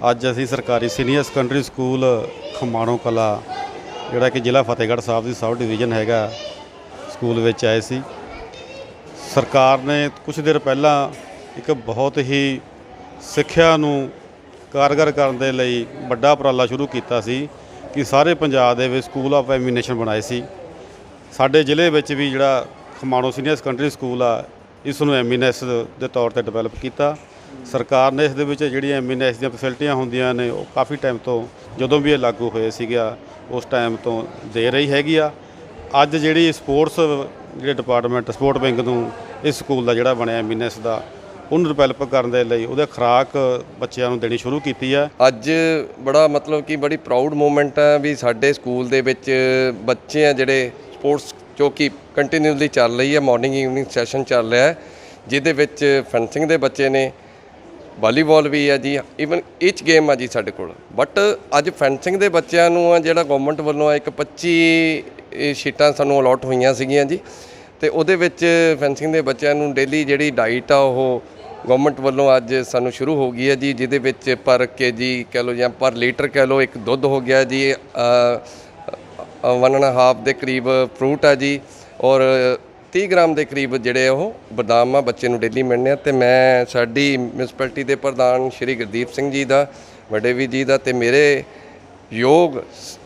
ਅੱਜ ਅਸੀਂ ਸਰਕਾਰੀ ਸੀਨੀਅਰ ਸੈਕੰਡਰੀ ਸਕੂਲ ਖਮਾਣੋ ਕਲਾ, ਜਿਹੜਾ ਕਿ ਜ਼ਿਲ੍ਹਾ ਫਤਿਹਗੜ੍ਹ ਸਾਹਿਬ ਦੀ ਸਬ ਡਿਵੀਜ਼ਨ ਹੈਗਾ, ਸਕੂਲ ਵਿੱਚ ਆਏ ਸੀ। ਸਰਕਾਰ ਨੇ ਕੁਝ ਦਿਨ ਪਹਿਲਾਂ ਇੱਕ ਬਹੁਤ ਹੀ ਸਿੱਖਿਆ ਨੂੰ ਕਾਰਗਰ ਕਰਨ ਦੇ ਲਈ ਵੱਡਾ ਉਪਰਾਲਾ ਸ਼ੁਰੂ ਕੀਤਾ ਸੀ ਕਿ ਸਾਰੇ ਪੰਜਾਬ ਦੇ ਵਿੱਚ ਸਕੂਲ ਆਫ ਐਮੀਨੇਸ਼ਨ ਬਣਾਏ ਸੀ। ਸਾਡੇ ਜ਼ਿਲ੍ਹੇ ਵਿੱਚ ਵੀ ਜਿਹੜਾ ਖਮਾਣੋ ਸੀਨੀਅਰ ਸੈਕੰਡਰੀ ਸਕੂਲ ਆ, ਇਸ ਨੂੰ ਐਮੀਨੈਸ ਦੇ ਤੌਰ ਤੇ ਡਿਵੈਲਪ ਕੀਤਾ। ਸਰਕਾਰ ਨੇ ਇਸ ਦੇ ਵਿੱਚ ਜਿਹੜੀਆਂ ਐਮੀਨੈਸ ਦੀਆਂ ਫੈਸਿਲਿਟੀਆਂ ਹੁੰਦੀਆਂ ਨੇ, ਉਹ ਕਾਫੀ ਟਾਈਮ ਤੋਂ ਜਦੋਂ ਵੀ ਇਹ ਲਾਗੂ ਹੋਏ ਸੀਗਾ, ਉਸ ਟਾਈਮ ਤੋਂ ਦੇ ਰਹੀ ਹੈਗੀ ਆ। ਅੱਜ ਜਿਹੜੀ ਸਪੋਰਟਸ ਜਿਹੜੇ ਡਿਪਾਰਟਮੈਂਟ ਸਪੋਰਟ ਵਿੰਗ ਨੂੰ ਇਸ ਸਕੂਲ ਦਾ ਜਿਹੜਾ ਬਣਿਆ ਐਮੀਨੈਸ ਦਾ, ਉਹਨੂੰ ਡਿਵੈਲਪ ਕਰਨ ਦੇ ਲਈ ਉਹਦੇ ਖੁਰਾਕ ਬੱਚਿਆਂ ਨੂੰ ਦੇਣੀ ਸ਼ੁਰੂ ਕੀਤੀ ਆ। ਅੱਜ ਬੜਾ ਮਤਲਬ ਕਿ ਬੜੀ ਪ੍ਰਾਊਡ ਮੂਮੈਂਟ ਹੈ ਵੀ ਸਾਡੇ ਸਕੂਲ ਦੇ ਵਿੱਚ ਬੱਚੇ ਆ ਜਿਹੜੇ ਸਪੋਰਟਸ ਜੋ ਕਿ ਕੰਟੀਨਿਊਸਲੀ ਚੱਲ ਰਹੀ ਹੈ ਮਾਰਨਿੰਗ ਈਵਨਿੰਗ ਸੈਸ਼ਨ ਚੱਲ ਰਿਹਾ ਹੈ, ਜਿਹਦੇ ਵਿੱਚ ਫੈਂਸਿੰਗ ਦੇ ਬੱਚੇ ਨੇ ਵਾਲੀਬਾਲ ਵੀ ਹੈ ਜੀ ਇਵਨ ਈਚ ਗੇਮ ਆ ਜੀ ਸਾਡੇ ਕੋਲ। ਬਟ ਅੱਜ ਫੈਂਸਿੰਗ ਦੇ ਬੱਚਿਆਂ ਨੂੰ ਆ, ਜਿਹੜਾ ਗਵਰਨਮੈਂਟ ਵੱਲੋਂ ਆ, ਇੱਕ 25 ਸ਼ੀਟਾਂ ਸਾਨੂੰ ਅਲਾਟ ਹੋਈਆਂ ਸੀਗੀਆਂ ਜੀ। ਤੇ ਉਹਦੇ ਵਿੱਚ ਫੈਂਸਿੰਗ ਦੇ ਬੱਚਿਆਂ ਨੂੰ ਡੇਲੀ ਜਿਹੜੀ ਡਾਈਟ ਆ, ਉਹ ਗਵਰਨਮੈਂਟ ਵੱਲੋਂ ਅੱਜ ਸਾਨੂੰ ਸ਼ੁਰੂ ਹੋ ਗਈ ਹੈ ਜੀ, ਜਿਹਦੇ ਵਿੱਚ ਪਰ ਕੇਜੀ ਕਹਿ ਲਓ ਜਾਂ ਪਰ ਲੀਟਰ ਕਹਿ ਲਓ ਇੱਕ ਦੁੱਧ ਹੋ ਗਿਆ ਜੀ ਵਨ ਐਂਡ ਹਾਫ ਦੇ ਕਰੀਬ ਫਰੂਟ ਆ ਜੀ। ਔਰ 30 ਗ੍ਰਾਮ ਦੇ ਕਰੀਬ ਜਿਹੜੇ ਉਹ ਬਦਾਮ ਆ, ਬੱਚੇ ਨੂੰ ਡੇਲੀ ਮਿਲਣੇ ਆ ਤੇ ਮੈਂ ਸਾਡੀ ਮਿਊਨਿਸਪੈਲਿਟੀ ਦੇ ਪ੍ਰਧਾਨ ਸ਼੍ਰੀ ਗੁਰਦੀਪ ਸਿੰਘ ਜੀ ਦਾ, ਵੱਡੇ ਵੀ ਜੀ ਦਾ ਤੇ ਮੇਰੇ ਯੋਗ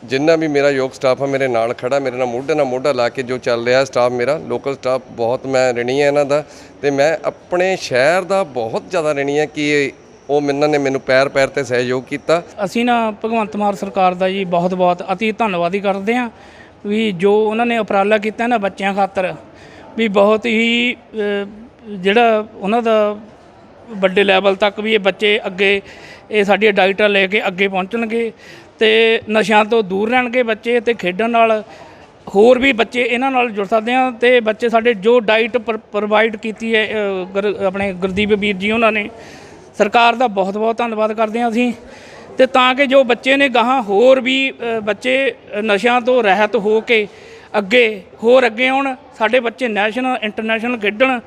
ਜਿੰਨਾ ਵੀ ਮੇਰਾ ਯੋਗ ਸਟਾਫ ਆ, ਮੇਰੇ ਨਾਲ ਖੜਾ, ਮੇਰੇ ਨਾਲ ਮੋਢੇ ਨਾਲ ਮੋਢਾ ਲਾ ਕੇ ਜੋ ਚੱਲ ਰਿਹਾ ਸਟਾਫ ਮੇਰਾ ਲੋਕਲ ਸਟਾਫ ਬਹੁਤ ਮੈਂ ਰਣੀ ਹੈ ਇਹਨਾਂ ਦਾ ਤੇ ਮੈਂ ਆਪਣੇ ਸ਼ਹਿਰ ਦਾ ਬਹੁਤ ਜ਼ਿਆਦਾ ਰਣੀ ਹੈ ਕਿ ਉਹ ਇਹਨਾਂ ਨੇ ਮੈਨੂੰ ਪੈਰ ਪੈਰ ਤੇ ਸਹਿਯੋਗ ਕੀਤਾ। ਅਸੀਂ ਨਾ ਭਗਵੰਤ ਮਾਨ ਸਰਕਾਰ ਦਾ ਜੀ ਬਹੁਤ ਬਹੁਤ ਅਤੀ ਧੰਨਵਾਦੀ ਕਰਦੇ ਹਾਂ ਵੀ ਜੋ ਉਹਨਾਂ ਨੇ ਉਪਰਾਲਾ ਕੀਤਾ ਨਾ ਬੱਚਿਆਂ ਖਾਤਰ ਵੀ ਬਹੁਤ ਹੀ ਜਿਹੜਾ ਉਹਨਾਂ ਦਾ ਵੱਡੇ ਲੈਵਲ ਤੱਕ ਵੀ ਇਹ ਬੱਚੇ ਅੱਗੇ ਇਹ ਸਾਡੀਆਂ ਡਾਈਟਾਂ ਲੈ ਕੇ ਅੱਗੇ ਪਹੁੰਚਣਗੇ ਤੇ ਨਸ਼ਿਆਂ ਤੋਂ ਦੂਰ ਰਹਿਣਗੇ ਬੱਚੇ ਤੇ ਖੇਡਣ ਨਾਲ ਹੋਰ ਵੀ ਬੱਚੇ ਇਹਨਾਂ ਨਾਲ ਜੁੜ ਸਕਦੇ ਆ ਤੇ ਬੱਚੇ ਸਾਡੇ ਜੋ ਡਾਈਟ ਪ੍ਰੋਵਾਈਡ ਕੀਤੀ ਹੈ ਅ, ਆਪਣੇ ਗੁਰਦੀਪ ਵੀਰ ਜੀ ਉਹਨਾਂ ਨੇ ਸਰਕਾਰ ਦਾ ਬਹੁਤ ਬਹੁਤ ਧੰਨਵਾਦ ਕਰਦੇ ਹਾਂ ਅਸੀਂ ਤੇ ਤਾਂ ਕਿ ਜੋ ਬੱਚੇ ਨੇ ਗਾਹਾਂ ਹੋਰ ਵੀ ਬੱਚੇ ਨਸ਼ਿਆਂ ਤੋਂ ਰਹਿਤ ਹੋ ਕੇ ਅੱਗੇ ਹੋਰ ਅੱਗੇ ਆਉਣ ਸਾਡੇ ਬੱਚੇ ਨੈਸ਼ਨਲ ਇੰਟਰਨੈਸ਼ਨਲ ਖੇਡਣ